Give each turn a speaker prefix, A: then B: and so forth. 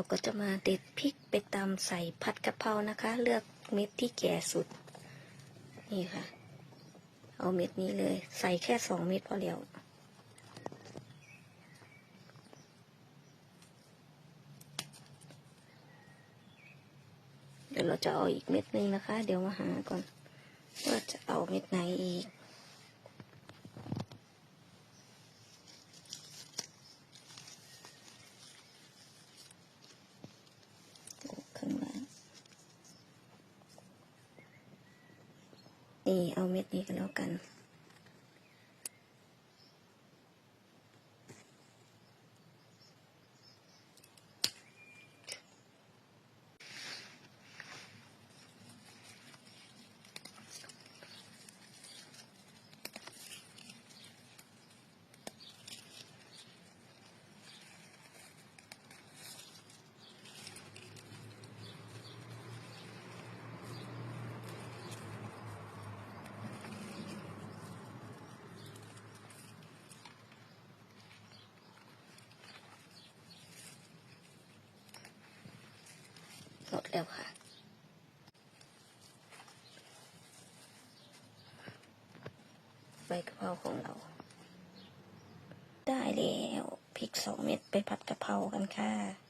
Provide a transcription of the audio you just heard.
A: เราก็จะมาเด็ดพริกไปตำใส่ผัดกะเพรานะคะ เลือกเม็ดที่แก่สุด นี่ค่ะ เอาเม็ดนี้เลย ใส่แค่สองเม็ดพอแล้วเดี๋ยวเราจะเอาอีกเม็ดหนึ่งนะคะ เดี๋ยวมาหาก่อน ว่าจะเอาเม็ดไหนอีก ข้างล่าง นี่เอาเม็ดนี้กันแล้วกัน หมดแล้วค่ะ ใบกะเพราของเรา ได้แล้วพริกสองเม็ดไปผัดกะเพรากันค่ะ